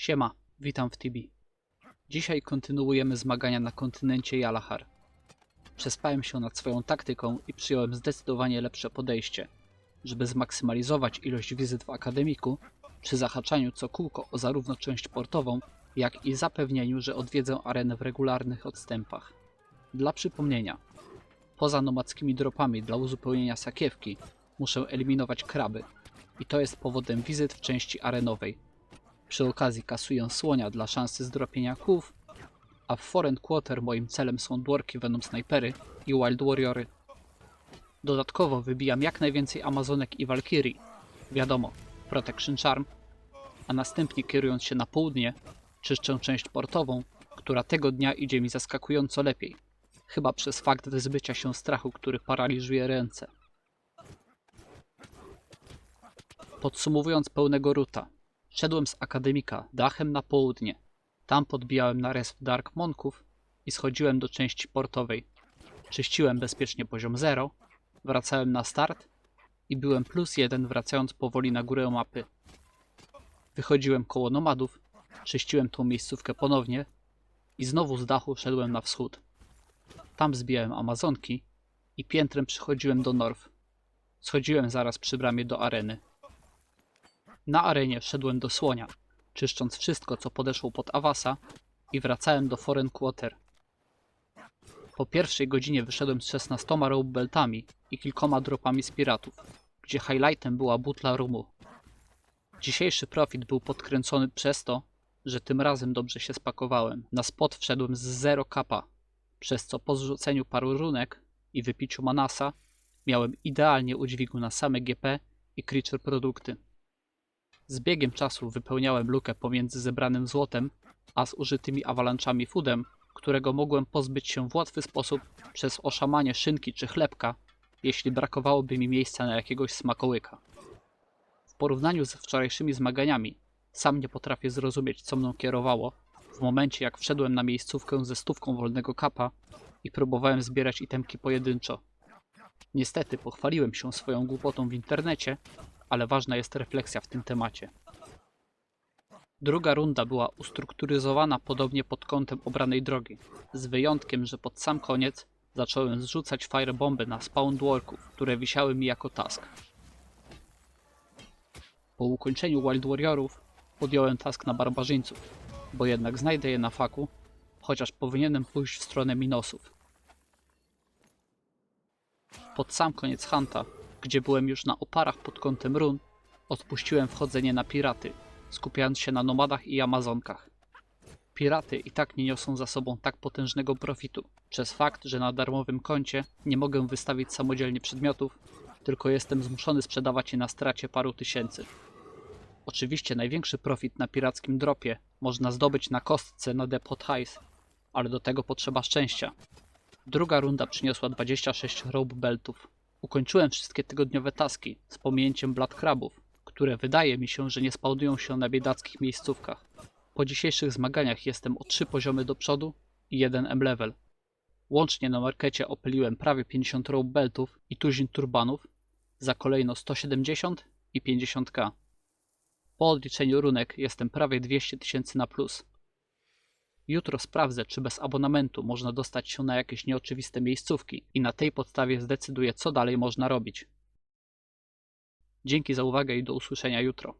Siema, witam w Tibi. Dzisiaj kontynuujemy zmagania na kontynencie Jalahar. Przespałem się nad swoją taktyką i przyjąłem zdecydowanie lepsze podejście. Żeby zmaksymalizować ilość wizyt w akademiku, przy zahaczaniu co kółko o zarówno część portową, jak i zapewnieniu, że odwiedzę arenę w regularnych odstępach. Dla przypomnienia, poza nomadzkimi dropami dla uzupełnienia sakiewki, muszę eliminować kraby. I to jest powodem wizyt w części arenowej. Przy okazji kasuję słonia dla szansy zdropienia kłów, a w Foreign Quarter moim celem są dworki Venom Snipery i Wild Warriory. Dodatkowo wybijam jak najwięcej Amazonek i Valkyrii, wiadomo, Protection Charm, a następnie kierując się na południe, czyszczę część portową, która tego dnia idzie mi zaskakująco lepiej, chyba przez fakt wyzbycia się strachu, który paraliżuje ręce. Podsumowując pełnego ruta, szedłem z akademika dachem na południe. Tam podbijałem na Dark Monków i schodziłem do części portowej. Czyściłem bezpiecznie poziom 0, wracałem na start i byłem plus 1 wracając powoli na górę mapy. Wychodziłem koło nomadów, czyściłem tą miejscówkę ponownie i znowu z dachu szedłem na wschód. Tam zbijałem Amazonki i piętrem przychodziłem do North. Schodziłem zaraz przy bramie do areny. Na arenie szedłem do słonia, czyszcząc wszystko, co podeszło pod Awasa i wracałem do Foreign Quarter. Po pierwszej godzinie wyszedłem z 16 rope beltami i kilkoma dropami z piratów, gdzie highlightem była butla rumu. Dzisiejszy profit był podkręcony przez to, że tym razem dobrze się spakowałem. Na spot wszedłem z 0 kapa, przez co po zrzuceniu paru runek i wypiciu manasa miałem idealnie udźwigu na same GP i creature produkty. Z biegiem czasu wypełniałem lukę pomiędzy zebranym złotem a zużytymi awalanczami foodem, którego mogłem pozbyć się w łatwy sposób przez oszamanie szynki czy chlebka, jeśli brakowałoby mi miejsca na jakiegoś smakołyka. W porównaniu z wczorajszymi zmaganiami, sam nie potrafię zrozumieć, co mną kierowało, w momencie jak wszedłem na miejscówkę ze stówką wolnego kapa i próbowałem zbierać itemki pojedynczo. Niestety pochwaliłem się swoją głupotą w internecie, ale ważna jest refleksja w tym temacie. Druga runda była ustrukturyzowana podobnie pod kątem obranej drogi, z wyjątkiem, że pod sam koniec zacząłem zrzucać firebomby na spawn dworków, które wisiały mi jako task. Po ukończeniu Wild Warriorów podjąłem task na barbarzyńców, bo jednak znajdę je na faku, chociaż powinienem pójść w stronę minosów. Pod sam koniec Hunta, gdzie byłem już na oparach pod kątem run, odpuściłem wchodzenie na piraty, skupiając się na nomadach i amazonkach. Piraty i tak nie niosą za sobą tak potężnego profitu, przez fakt, że na darmowym koncie nie mogę wystawić samodzielnie przedmiotów, tylko jestem zmuszony sprzedawać je na stracie paru tysięcy. Oczywiście największy profit na pirackim dropie można zdobyć na kostce na Depot Highs, ale do tego potrzeba szczęścia. Druga runda przyniosła 26 rope beltów. Ukończyłem wszystkie tygodniowe taski z pominięciem Blood Crabów, które wydaje mi się, że nie spawnują się na biedackich miejscówkach. Po dzisiejszych zmaganiach jestem o 3 poziomy do przodu i 1 M-level. Łącznie na markecie opyliłem prawie 50 rope beltów i tuzin turbanów za kolejno 170 i 50k. Po odliczeniu runek jestem prawie 200 tysięcy na plus. Jutro sprawdzę, czy bez abonamentu można dostać się na jakieś nieoczywiste miejscówki i na tej podstawie zdecyduję, co dalej można robić. Dzięki za uwagę i do usłyszenia jutro.